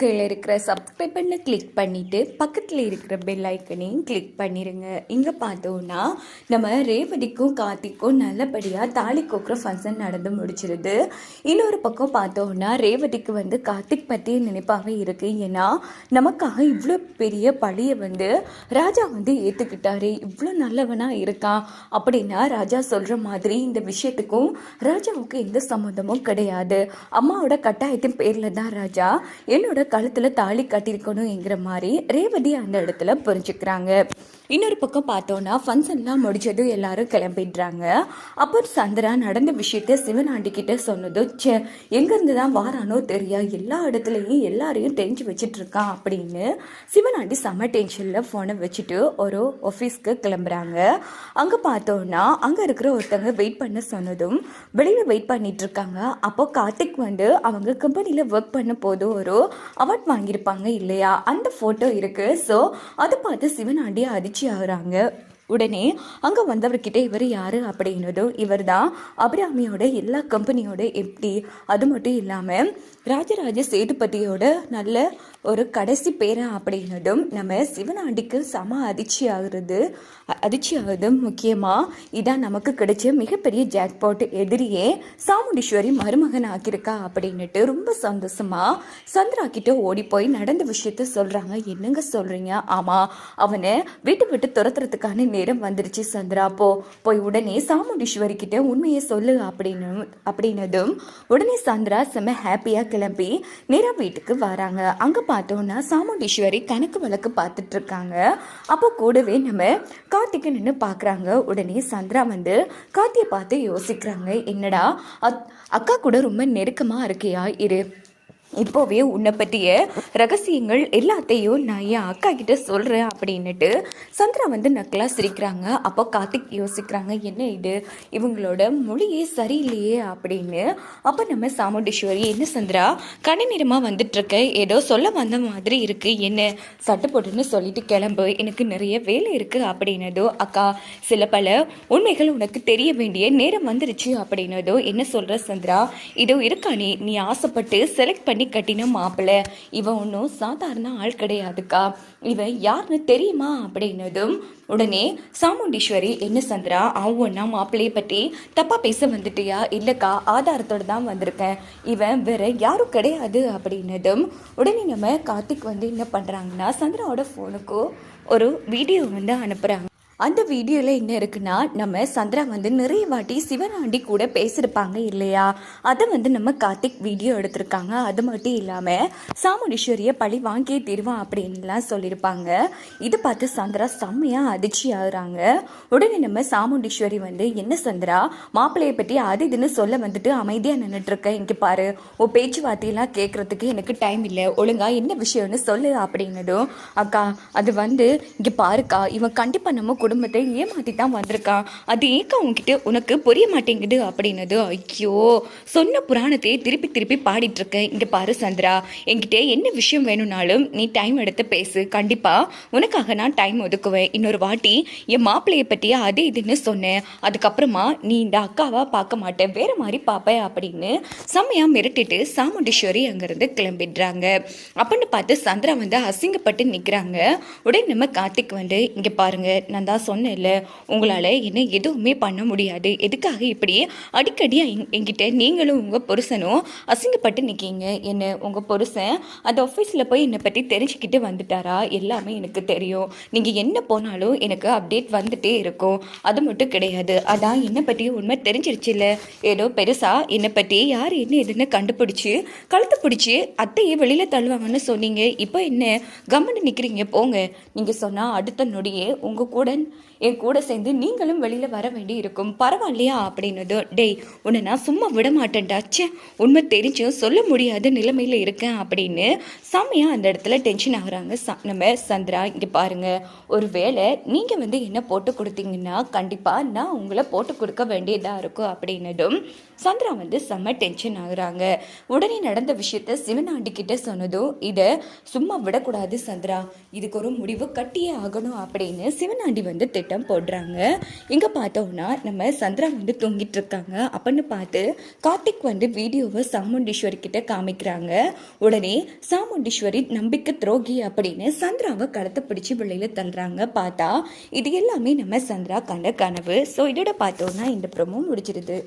கீழே இருக்கிற சப்ஸ்கிரைப் பண்ண கிளிக் பண்ணிவிட்டு பக்கத்தில் இருக்கிற பெல் ஐக்கனையும் கிளிக் பண்ணிடுங்க இங்கே பார்த்தோன்னா நம்ம ரேவதிக்கும் கார்த்திக்கும் நல்லபடியாக தாலி கோக்குற ஃபங்க்ஷன் நடந்து முடிச்சிருது. இன்னொரு பக்கம் பார்த்தோன்னா ரேவதிக்கு வந்து கார்த்திக் பற்றி நினைப்பாகவே இருக்குது ஏன்னா நமக்காக இவ்வளோ பெரிய பழியை வந்து ராஜா வந்து ஏற்றுக்கிட்டாரு இவ்வளோ நல்லவனாக இருக்கான் அப்படின்னா ராஜா சொல்கிற மாதிரி இந்த விஷயத்துக்கும் ராஜாவுக்கு எந்த சம்மந்தமும் கிடையாது. அம்மாவோட கட்டாயத்தின் பேரில் தான் ராஜா. என்னோட கழுத்தில் தாலி கட்டியிருக்கணுங்கிற மாதிரி ரேவதி அந்த இடத்துல புரிஞ்சுக்கிறாங்க. இன்னொரு பக்கம் பார்த்தோன்னா ஃபங்க்ஷன்லாம் முடிச்சதும் எல்லாரும் கிளம்பிடுறாங்க. அப்போ சந்திரா நடந்த விஷயத்த சிவனாண்டிக்கிட்ட சொன்னதும் சே எங்கேருந்து தான் வாரானோ தெரியா? எல்லா இடத்துலையும் எல்லாரையும் தெரிஞ்சு வச்சிட்டு இருக்கான் அப்படின்னு சிவனாண்டி செம டென்ஷனில் ஃபோனை வச்சுட்டு ஒரு ஆஃபீஸ்க்கு கிளம்புறாங்க. அங்கே பார்த்தோன்னா அங்கே இருக்கிற ஒருத்தங்க வெயிட் பண்ண சொன்னதும் வெளியில் வெயிட் பண்ணிட்டு இருக்காங்க. அப்போ கார்த்திக் வந்து அவங்க கம்பெனியில் ஒர்க் பண்ண போது ஒரு அவார்ட் வாங்கியிருப்பாங்க இல்லையா? அந்த ஃபோட்டோ இருக்குது ஸோ அதை பார்த்து சிவனாண்டி அதிர்ச்சி ஆகுறாங்க உடனே அங்கே வந்தவர்கிட்ட இவர் யார் அப்படின்னதும் இவர் தான் அபிராமியோட எல்லா கம்பெனியோட எப்படி அது மட்டும் இல்லாமல் ராஜராஜ சேதுபதியோட நல்ல ஒரு கடைசி பேரன் அப்படின்னதும் நம்ம சிவனாண்டிக்கு சம அதிர்ச்சி ஆகுறது அதிர்ச்சி ஆகுறதும் முக்கியமாக இதான் நமக்கு கிடைச்ச மிகப்பெரிய ஜாக்பாட் எதிரியே சாமுண்டீஸ்வரி மருமகன் ஆக்கியிருக்கா அப்படின்னுட்டு ரொம்ப சந்தோஷமா சந்திரா கிட்ட ஓடி போய் நடந்த விஷயத்த சொல்றாங்க. என்னங்க சொல்றீங்க? ஆமா அவனை வீட்டை விட்டு துரத்துறதுக்கான நேரம் வந்துருச்சு சந்திரா. போ போய் உடனே சாமுண்டீஸ்வரி கிட்ட உண்மையை சொல்லு அப்படின்னு அப்படின்னதும் உடனே சந்திரா செம்ம ஹாப்பியாக கிளம்பி நேரா வீட்டுக்கு வராங்க. அங்கே பார்த்தோன்னா சாமுண்டீஸ்வரி கணக்கு வழக்கு பார்த்துட்டு இருக்காங்க. அப்போ கூடவே நம்ம கார்த்திகை நின்று பார்க்குறாங்க. உடனே சந்திரா வந்து கார்த்தியை பார்த்து யோசிக்கிறாங்க. என்னடா அக்கா கூட ரொம்ப நெருக்கமாக இருக்கியா? இரு இப்போவே உன்னை பற்றிய ரகசியங்கள் எல்லாத்தையும் நான் என் அக்கா கிட்ட சொல்கிறேன் அப்படின்னுட்டு சந்திரா வந்து நக்கலாக சிரிக்கிறாங்க. அப்போ கார்த்திக் யோசிக்கிறாங்க என்ன இது? இவங்களோட மொழியே சரியில்லையே அப்படின்னு. அப்போ நம்ம சாமுண்டீஸ்வரி என்ன சந்திரா? கண்ணி நிறமாக வந்துட்டுருக்க. ஏதோ சொல்ல வந்த மாதிரி இருக்குது என்ன? சட்டை போட்டுன்னு சொல்லிட்டு கிளம்பு. எனக்கு நிறைய வேலை இருக்குது அப்படின்னதோ அக்கா சில பல உண்மைகள் உனக்கு தெரிய வேண்டிய நேரம் வந்துருச்சு அப்படின்னதோ என்ன சொல்கிற சந்திரா? இதோ இருக்கானே நீ? ஆசைப்பட்டு செலக்ட் பண்ணி கட்டின மாப்பிள்ளை இவன் ஒன்றும் சாதாரண ஆள் கிடையாதுக்கா. இவன் யாருன்னு தெரியுமா அப்படின்னதும் உடனே சாமுண்டீஸ்வரி என்ன சந்திரா? அவன்னா மாப்பிள்ளையை பற்றி தப்பாக பேச வந்துட்டியா? இல்லைக்கா ஆதாரத்தோட தான் வந்திருக்கேன். இவன் வேற யாரும் கிடையாது அப்படின்னதும் உடனே நம்ம கார்த்திக் வந்து என்ன பண்ணுறாங்கன்னா சந்திராவோட ஃபோனுக்கு ஒரு வீடியோ வந்து அனுப்புகிறாங்க அந்த வீடியோவில் என்ன இருக்குன்னா நம்ம சந்திரா வந்து நிறைய வாட்டி சிவனாண்டி கூட பேசியிருப்பாங்க இல்லையா? அதை வந்து நம்ம கார்த்திக் வீடியோ எடுத்திருக்காங்க. அது மட்டும் இல்லாமல் சாமுண்டீஸ்வரியை பழி வாங்கியே தீருவான் அப்படின்லாம் சொல்லியிருப்பாங்க இது பார்த்து சந்திரா செம்மையாக அதிர்ச்சி ஆகுறாங்க. உடனே நம்ம சாமுண்டீஸ்வரி வந்து என்ன சந்திரா மாப்பிள்ளையை பற்றி அது இதுன்னு சொல்ல வந்துட்டு அமைதியாக நின்றுட்டுருக்கேன் இங்கே பாரு. உன் பேச்சுவார்த்தையெல்லாம் கேட்குறதுக்கு எனக்கு டைம் இல்லை. ஒழுங்காக என்ன விஷயம்னு சொல்லு அப்படின்னதும் அக்கா அது வந்து இங்கே பாருக்கா இவன் கண்டிப்பாக நம்ம குடும்பத்தை ஏமாத்தி தான் வந்திருக்கான் அது ஏக்கா உங்ககிட்ட உனக்கு புரிய மாட்டேங்குது அப்படின்னது? ஐயோ சொன்ன புராணத்தையே திருப்பி திருப்பி பாடிட்டு இருக்கேன் இங்கே பாரு சந்திரா என்கிட்ட என்ன விஷயம் வேணும்னாலும் நீ டைம் எடுத்து பேசு. கண்டிப்பாக உனக்காக நான் டைம் ஒதுக்குவேன். இன்னொரு வாட்டி என் மாப்பிள்ளையை பற்றி அது இதுன்னு சொன்னேன். அதுக்கப்புறமா நீ இந்த அக்காவா பார்க்க மாட்டேன். வேற மாதிரி பார்ப்பேன் அப்படின்னு செம்மையாக மிரட்டிட்டு சாமுண்டீஸ்வரி அங்கேருந்து கிளம்பிடுறாங்க. அப்படின்னு பார்த்து சந்திரா வந்து அசிங்கப்பட்டு நிற்கிறாங்க உடனே நம்ம கார்த்திக் வந்து இங்கே பாருங்க நான் தான் நான் சொன்னேன்ல உங்களால் என்ன எதுவுமே பண்ண முடியாது. எதுக்காக இப்படி அடிக்கடி எங் என்கிட்ட நீங்களும் உங்கள் புருஷனும் அசிங்கப்பட்டு நிற்கீங்க என்ன உங்கள் புருஷன் அந்த ஆஃபீஸில் போய் என்னை பற்றி தெரிஞ்சுக்கிட்டு வந்துட்டாரா? எல்லாமே எனக்கு தெரியும். நீங்கள் என்ன போனாலும் எனக்கு அப்டேட் வந்துட்டே இருக்கும். அது மட்டும் கிடையாது. அதான் என்னை பற்றி உண்மை தெரிஞ்சிருச்சுல்ல ஏதோ பெருசாக என்னை பற்றி யார் என்ன எதுன்னு கண்டுபிடிச்சி கழுத்து பிடிச்சி அத்தையை வெளியில் தள்ளுவாங்கன்னு சொன்னீங்க. இப்போ என்ன? கம்முன்னு நிற்கிறீங்க போங்க. நீங்கள் சொன்னால் அடுத்த நொடியே உங்கள் கூட என் கூட சேர்ந்து நீங்களும் வெளியில் வர வேண்டி இருக்கும் பரவாயில்லையா? அப்படின்னதும் டேய் உன்னை நான் சும்மா விட மாட்டேன்டா ச்சே உண்மை தெரிஞ்சும் சொல்ல முடியாத நிலைமையில் இருக்கேன். அப்படின்னு செம்மையாக அந்த இடத்துல டென்ஷன் ஆகுறாங்க. ச- நம்ம சந்திரா இங்கே பாருங்க. ஒரு வேளை நீங்கள் வந்து என்ன போட்டு கொடுத்தீங்கன்னா கண்டிப்பாக நான் உங்களை போட்டு கொடுக்க வேண்டியதாக இருக்கும். அப்படின்னதும் சந்திரா வந்து செம்ம டென்ஷன் ஆகுறாங்க. உடனே நடந்த விஷயத்த சிவனாண்டி கிட்ட சொன்னதும் இதை சும்மா விடக்கூடாது சந்திரா. இதுக்கு ஒரு முடிவு கட்டியே ஆகணும் அப்படின்னு சிவனாண்டி வந்து திட்டம் போடுறாங்க. இங்கே பார்த்தோம்னா நம்ம சந்திரா வந்து தூங்கிட்டு இருக்காங்க. அப்படின்னு பார்த்து கார்த்திக் வந்து வீடியோவை சாமுண்டீஸ்வரி கிட்ட காமிக்கிறாங்க. உடனே சாமுண்டீஸ்வரி நம்பிக்கை துரோகி அப்படின்னு சந்திராவை கடத்த பிடிச்சி வெளியில தள்ளுறாங்க. பார்த்தா இது எல்லாமே நம்ம சந்திரா கண்ட கனவு. ஸோ இதோட பார்த்தோம்னா இந்த ப்ரோமோ முடிச்சிருது